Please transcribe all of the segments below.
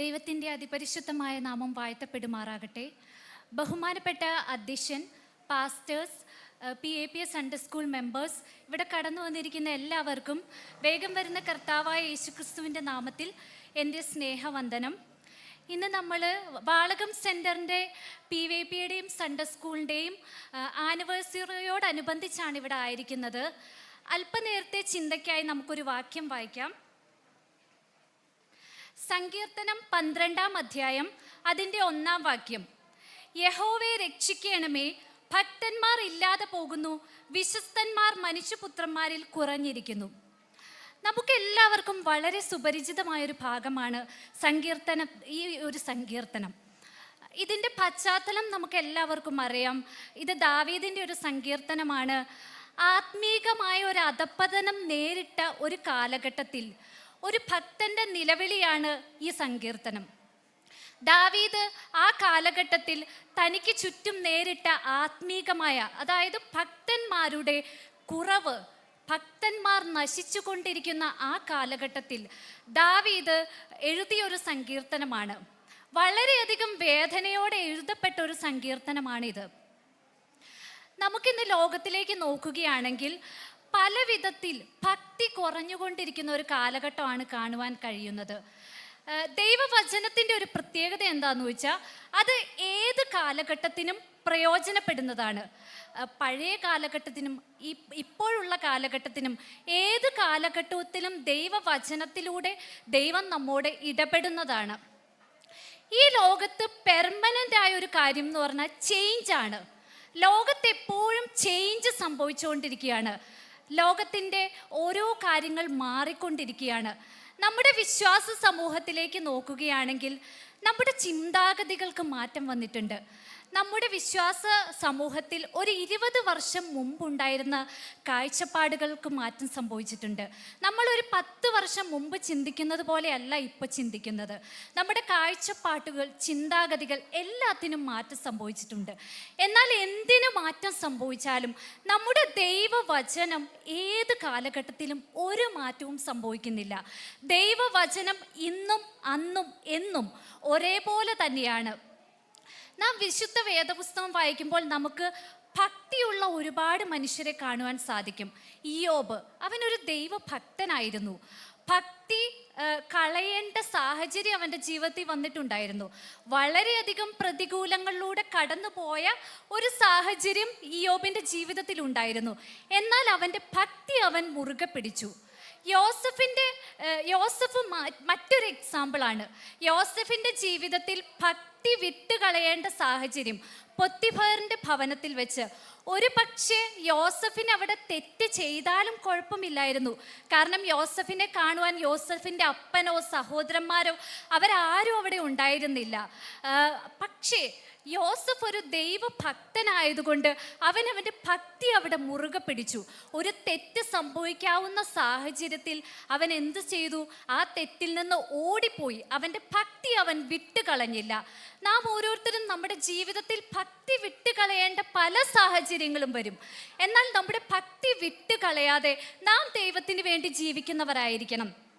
ദൈവത്തിന്റെ അതിപരിശുദ്ധമായ നാമം വാഴ്ത്തപ്പെടുമാറാകട്ടെ. ബഹുമാനപ്പെട്ട അധ്യക്ഷൻ pastors P A P S Sunday school members ഇവിടെ കടന്നു വന്നിരിക്കുന്ന എല്ലാവർക്കും വേഗം വരുന്ന കർത്താവായ യേശുക്രിസ്തുവിന്റെ നാമത്തിൽ എന്റെ സ്നേഹവന്ദനം. ഇന്ന് നമ്മൾ വാളകം സെന്ററിന്റെ പി വൈ പിയുടെയും സൺഡേ സ്കൂളിന്റെയും ആനിവേഴ്സറിയോടനുബന്ധിച്ചാണ് ഇവിടെ ആയിരിക്കുന്നത്. അല്പനേരത്തെ ചിന്തയ്ക്കായി നമുക്കൊരു വാക്യം വായിക്കാം. സങ്കീർത്തനം പന്ത്രണ്ടാം അധ്യായം അതിന്റെ ഒന്നാം വാക്യം. യഹോവയെ രക്ഷിക്കണമേ ഭക്തന്മാർ ഇല്ലാതെ പോകുന്നു വിശ്വസ്തന്മാർ മനുഷ്യപുത്രന്മാരിൽ കുറഞ്ഞിരിക്കുന്നു. നമുക്ക് എല്ലാവർക്കും വളരെ സുപരിചിതമായൊരു ഭാഗമാണ് സങ്കീർത്തനം ഈ ഒരു സങ്കീർത്തനം. ഇതിന്റെ പശ്ചാത്തലം നമുക്ക് എല്ലാവർക്കും അറിയാം. ഇത് ദാവീദിന്റെ ഒരു സങ്കീർത്തനമാണ്. ആത്മീകമായ ഒരു അധപ്പതനം നേരിട്ട ഒരു കാലഘട്ടത്തിൽ ഒരു ഭക്തന്റെ നിലവിളിയാണ് ഈ സങ്കീർത്തനം. ദാവീദ് ആ കാലഘട്ടത്തിൽ തനിക്ക് ചുറ്റും നേരിട്ട ആത്മീകമായ അതായത് ഭക്തന്മാരുടെ കുറവ് ഭക്തന്മാർ നശിച്ചുകൊണ്ടിരിക്കുന്ന ആ കാലഘട്ടത്തിൽ ദാവീദ് എഴുതിയൊരു സങ്കീർത്തനമാണ്. വളരെയധികം വേദനയോടെ എഴുതപ്പെട്ട ഒരു സങ്കീർത്തനമാണിത്. നമുക്കിന്ന് ലോകത്തിലേക്ക് നോക്കുകയാണെങ്കിൽ പല വിധത്തിൽ ഭക്തി കുറഞ്ഞുകൊണ്ടിരിക്കുന്ന ഒരു കാലഘട്ടമാണ് കാണുവാൻ കഴിയുന്നത്. ദൈവവചനത്തിന്റെ ഒരു പ്രത്യേകത എന്താണെന്ന് വെച്ചാൽ അത് ഏത് കാലഘട്ടത്തിനും പ്രയോജനപ്പെടുന്നതാണ്. പഴയ കാലഘട്ടത്തിനും ഇപ്പോഴുള്ള കാലഘട്ടത്തിനും ഏത് കാലഘട്ടത്തിലും ദൈവവചനത്തിലൂടെ ദൈവം നമ്മോട് ഇടപെടുന്നതാണ്. ഈ ലോകത്ത് പെർമനന്റ് ആയ ഒരു കാര്യം എന്ന് പറഞ്ഞാൽ ചേഞ്ച് ആണ്. ലോകത്തെപ്പോഴും ചേഞ്ച് സംഭവിച്ചുകൊണ്ടിരിക്കുകയാണ്. ലോകത്തിന്റെ ഓരോ കാര്യങ്ങൾ മാറിക്കൊണ്ടിരിക്കുകയാണ്. നമ്മുടെ വിശ്വാസ സമൂഹത്തിലേക്ക് നോക്കുകയാണെങ്കിൽ നമ്മുടെ ചിന്താഗതികൾക്ക് മാറ്റം വന്നിട്ടുണ്ട്. നമ്മുടെ വിശ്വാസ സമൂഹത്തിൽ ഒരു ഇരുപത് വർഷം മുമ്പുണ്ടായിരുന്ന കാഴ്ചപ്പാടുകൾക്ക് മാറ്റം സംഭവിച്ചിട്ടുണ്ട്. നമ്മൾ ഒരു പത്ത് വർഷം മുമ്പ് ചിന്തിക്കുന്നത് പോലെയല്ല ഇപ്പോൾ ചിന്തിക്കുന്നത്. നമ്മുടെ കാഴ്ചപ്പാട്ടുകൾ ചിന്താഗതികൾ എല്ലാത്തിനും മാറ്റം സംഭവിച്ചിട്ടുണ്ട്. എന്നാൽ എന്തിനു മാറ്റം സംഭവിച്ചാലും നമ്മുടെ ദൈവവചനം ഏത് കാലഘട്ടത്തിലും ഒരു മാറ്റവും സംഭവിക്കുന്നില്ല. ദൈവവചനം ഇന്നും അന്നും എന്നും ഒരേപോലെ തന്നെയാണ്. നാം വിശുദ്ധ വേദപുസ്തകം വായിക്കുമ്പോൾ നമുക്ക് ഭക്തിയുള്ള ഒരുപാട് മനുഷ്യരെ കാണുവാൻ സാധിക്കും. ഇയോബ് അവനൊരു ദൈവഭക്തനായിരുന്നു. ഭക്തി കളയേണ്ട സാഹചര്യം അവന്റെ ജീവിതത്തിൽ വന്നിട്ടുണ്ടായിരുന്നു. വളരെയധികം പ്രതികൂലങ്ങളിലൂടെ കടന്നുപോയ ഒരു സാഹചര്യം ഇയോബിന്റെ ജീവിതത്തിൽ ഉണ്ടായിരുന്നു എന്നാൽ അവന്റെ ഭക്തി അവൻ മുറുകെ പിടിച്ചു. യോസഫിന്റെ യോസഫ് മറ്റൊരു എക്സാമ്പിളാണ് യോസഫിന്റെ ജീവിതത്തിൽ ഭക്തി വിട്ടുകളയേണ്ട സാഹചര്യം പൊത്തിഫറിന്റെ ഭവനത്തിൽ വെച്ച്. ഒരു പക്ഷേ യോസഫിന് അവിടെ തെറ്റ് ചെയ്താലും കുഴപ്പമില്ലായിരുന്നു. കാരണം യോസഫിനെ കാണുവാൻ യോസഫിന്റെ അപ്പനോ സഹോദരന്മാരോ അവരാരും അവിടെ ഉണ്ടായിരുന്നില്ല. പക്ഷേ യോസഫ് ഒരു ദൈവഭക്തനായതുകൊണ്ട് അവൻ അവന്റെ ഭക്തി അവിടെ മുറുകെ പിടിച്ചു. ഒരു തെറ്റ് സംഭവിക്കാവുന്ന സാഹചര്യത്തിൽ അവൻ എന്ത് ചെയ്തു? ആ തെറ്റിൽ നിന്ന് ഓടിപ്പോയി. അവന്റെ ഭക്തി അവൻ വിട്ടുകളഞ്ഞില്ല. നാം ഓരോരുത്തരും നമ്മുടെ ജീവിതത്തിൽ ഭക്തി വിട്ടുകളയേണ്ട പല സാഹചര്യങ്ങളും വരും. എന്നാൽ നമ്മുടെ ഭക്തി വിട്ടുകളയാതെ നാം ദൈവത്തിന് വേണ്ടി ജീവിക്കുന്നവരായിരിക്കണം.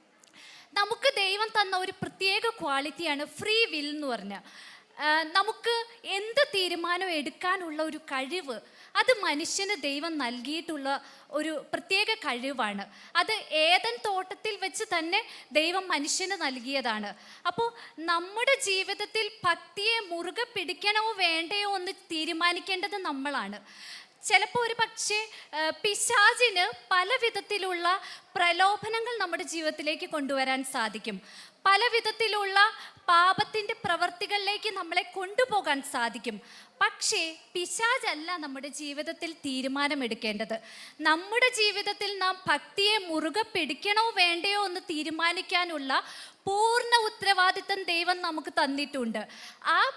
നമുക്ക് ദൈവം തന്ന ഒരു പ്രത്യേക ക്വാളിറ്റിയാണ് ഫ്രീ വിൽ എന്ന് പറഞ്ഞ. നമുക്ക് എന്ത് തീരുമാനം എടുക്കാനുള്ള ഒരു കഴിവ്? അത് മനുഷ്യന് ദൈവം നൽകിയിട്ടുള്ള ഒരു പ്രത്യേക കഴിവാണ്. അത് ഏതൻ തോട്ടത്തിൽ വെച്ച് തന്നെ ദൈവം മനുഷ്യന് നൽകിയതാണ്. അപ്പോൾ നമ്മുടെ ജീവിതത്തിൽ ഭക്തിയെ മുറുകെ പിടിക്കണോ വേണ്ടയോ എന്ന് തീരുമാനിക്കേണ്ടത് നമ്മളാണ്. ചിലപ്പോൾ ഒരു പക്ഷേ പിശാചിന് പല വിധത്തിലുള്ള പ്രലോഭനങ്ങൾ നമ്മുടെ ജീവിതത്തിലേക്ക് കൊണ്ടുവരാൻ സാധിക്കും. പല വിധത്തിലുള്ള പാപത്തിന്റെ പ്രവർത്തികളിലേക്ക് നമ്മളെ കൊണ്ടുപോകാൻ സാധിക്കും. പക്ഷേ പിശാചല്ല നമ്മുടെ ജീവിതത്തിൽ തീരുമാനമെടുക്കേണ്ടത്. നമ്മുടെ ജീവിതത്തിൽ നാം ഭക്തിയെ മുറുകെ പിടിക്കണോ വേണ്ടയോ എന്ന് തീരുമാനിക്കാനുള്ള പൂർണ ഉത്തരവാദിത്തം ദൈവം നമുക്ക് തന്നിട്ടുണ്ട്. ആ,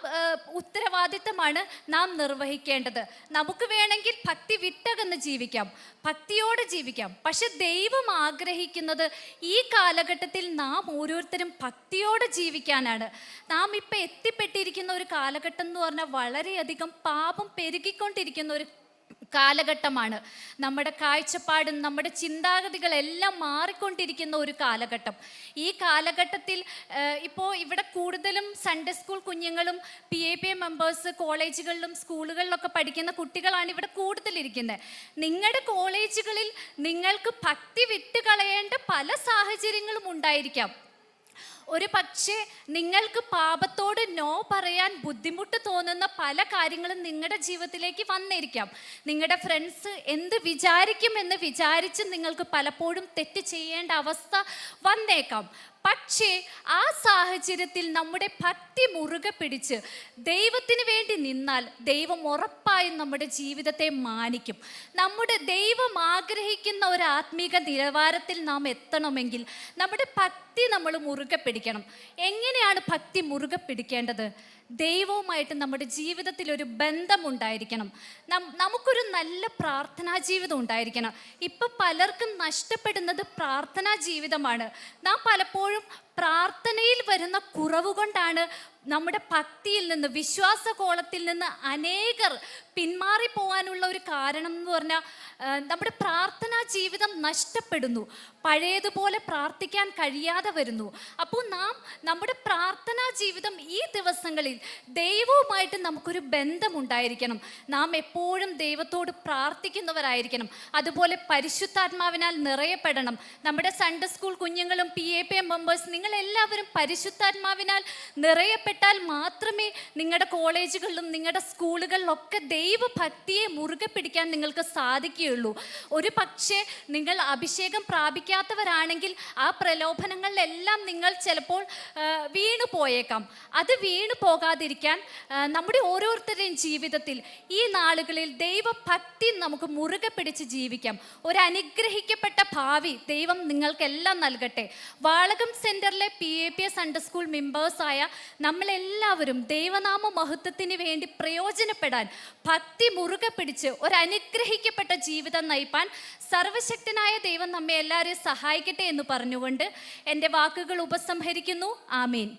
ഉത്തരവാദിത്തമാണ് നാം നിർവഹിക്കേണ്ടത്. നമുക്ക് വേണമെങ്കിൽ ഭക്തി വിട്ടകന്ന് ജീവിക്കാം ഭക്തിയോട് ജീവിക്കാം. പക്ഷെ ദൈവം ആഗ്രഹിക്കുന്നത് ഈ കാലഘട്ടത്തിൽ നാം ഓരോരുത്തരും ഭക്തിയോട് ജീവിക്കാനാണ്. നാം ഇപ്പം എത്തിപ്പെട്ടിരിക്കുന്ന ഒരു കാലഘട്ടം എന്ന് പറഞ്ഞാൽ വളരെയധികം പാപം പെരുകിക്കൊണ്ടിരിക്കുന്ന ഒരു കാലഘട്ടമാണ്. നമ്മുടെ കാഴ്ചപ്പാടും നമ്മുടെ ചിന്താഗതികളെല്ലാം മാറിക്കൊണ്ടിരിക്കുന്ന ഒരു കാലഘട്ടം. ഈ കാലഘട്ടത്തിൽ ഇപ്പോൾ ഇവിടെ കൂടുതലും സൺഡേ സ്കൂൾ കുഞ്ഞുങ്ങളും P A P A members കോളേജുകളിലും സ്കൂളുകളിലൊക്കെ പഠിക്കുന്ന കുട്ടികളാണ് ഇവിടെ കൂടുതലിരിക്കുന്നത്. നിങ്ങളുടെ കോളേജുകളിൽ നിങ്ങൾക്ക് ഭക്തി വിട്ടുകളയേണ്ട പല സാഹചര്യങ്ങളും ഉണ്ടായിരിക്കാം. ഒരു പക്ഷേ നിങ്ങൾക്ക് പാപത്തോട് നോ പറയാൻ ബുദ്ധിമുട്ട് തോന്നുന്ന പല കാര്യങ്ങളും നിങ്ങളുടെ ജീവിതത്തിലേക്ക് വന്നിരിക്കാം. നിങ്ങളുടെ ഫ്രണ്ട്സ് എന്ത് വിചാരിക്കും എന്ന് വിചാരിച്ച് നിങ്ങൾക്ക് പലപ്പോഴും തെറ്റ് ചെയ്യേണ്ട അവസ്ഥ വന്നേക്കാം. പക്ഷേ ആ സാഹചര്യത്തിൽ നമ്മുടെ ഭക്തി മുറുകെ പിടിച്ച് ദൈവത്തിന് വേണ്ടി നിന്നാൽ ദൈവം ഉറപ്പായും നമ്മുടെ ജീവിതത്തെ മാനിക്കും. നമ്മുടെ ദൈവം ആഗ്രഹിക്കുന്ന ഒരു ആത്മീക നിലവാരത്തിൽ നാം എത്തണമെങ്കിൽ നമ്മുടെ ഭക്തി നമ്മൾ മുറുകെ പിടിക്കണം. എങ്ങനെയാണ് ഭക്തി മുറുകെ പിടിക്കേണ്ടത്? ദൈവവുമായിട്ട് നമ്മുടെ ജീവിതത്തിൽ ഒരു ബന്ധമുണ്ടായിരിക്കണം. നമുക്കൊരു നല്ല പ്രാർത്ഥനാ ജീവിതം ഉണ്ടായിരിക്കണം. ഇപ്പം പലർക്കും നഷ്ടപ്പെടുന്നത് പ്രാർത്ഥനാ ജീവിതമാണ്. നാം പലപ്പോഴും പ്രാർത്ഥനയിൽ വരുന്ന കുറവ് കൊണ്ടാണ് നമ്മുടെ ഭക്തിയിൽ നിന്ന് വിശ്വാസ കോളത്തിൽ നിന്ന് അനേകർ പിന്മാറി പോകാനുള്ള ഒരു കാരണം എന്ന് പറഞ്ഞാൽ നമ്മുടെ പ്രാർത്ഥനാ ജീവിതം നഷ്ടപ്പെടുന്നു. പഴയതുപോലെ പ്രാർത്ഥിക്കാൻ കഴിയാതെ വരുന്നു. അപ്പോൾ നാം നമ്മുടെ പ്രാർത്ഥനാ ജീവിതം ഈ ദിവസങ്ങളിൽ ദൈവവുമായിട്ട് നമുക്കൊരു ബന്ധമുണ്ടായിരിക്കണം. നാം എപ്പോഴും ദൈവത്തോട് പ്രാർത്ഥിക്കുന്നവരായിരിക്കണം. അതുപോലെ പരിശുദ്ധാത്മാവിനാൽ നിറയപ്പെടണം. നമ്മുടെ സൺഡേ സ്കൂൾ കുഞ്ഞുങ്ങളും P A P M members നിങ്ങളെല്ലാവരും പരിശുദ്ധാത്മാവിനാൽ നിറയപ്പെട്ടാൽ മാത്രമേ നിങ്ങളുടെ കോളേജുകളിലും നിങ്ങളുടെ സ്കൂളുകളിലൊക്കെ ദൈവഭക്തിയെ മുറുകെ പിടിക്കാൻ നിങ്ങൾക്ക് സാധിക്കുകയുള്ളൂ. ഒരു പക്ഷേ നിങ്ങൾ അഭിഷേകം പ്രാപിക്കാത്തവരാണെങ്കിൽ ആ പ്രലോഭനങ്ങളിലെല്ലാം നിങ്ങൾ ചിലപ്പോൾ വീണു പോയേക്കാം. അത് വീണു പോകാതിരിക്കാൻ നമ്മുടെ ഓരോരുത്തരുടെയും ജീവിതത്തിൽ ഈ നാളുകളിൽ ദൈവഭക്തി നമുക്ക് മുറുകെ പിടിച്ച് ജീവിക്കാം. ഒരു അനുഗ്രഹിക്കപ്പെട്ട ഭാവി ദൈവം നിങ്ങൾക്കെല്ലാം നൽകട്ടെ. വാളകം സെന്ററിലെ P A P S under school മെമ്പേഴ്സായ നമ്മളെല്ലാവരും ദൈവനാമ മഹത്വത്തിന് വേണ്ടി പ്രയോജനപ്പെടാൻ ഭക്തി മുറുകെ പിടിച്ച് ഒരു അനുഗ്രഹിക്കപ്പെട്ട ജീവിതം നയിപ്പാൻ സർവശക്തനായ ദൈവം നമ്മെ എല്ലാവരെയും സഹായിക്കട്ടെ എന്ന് പറഞ്ഞുകൊണ്ട് എന്റെ വാക്കുകൾ ഉപസംഹരിക്കുന്നു. ആമീൻ.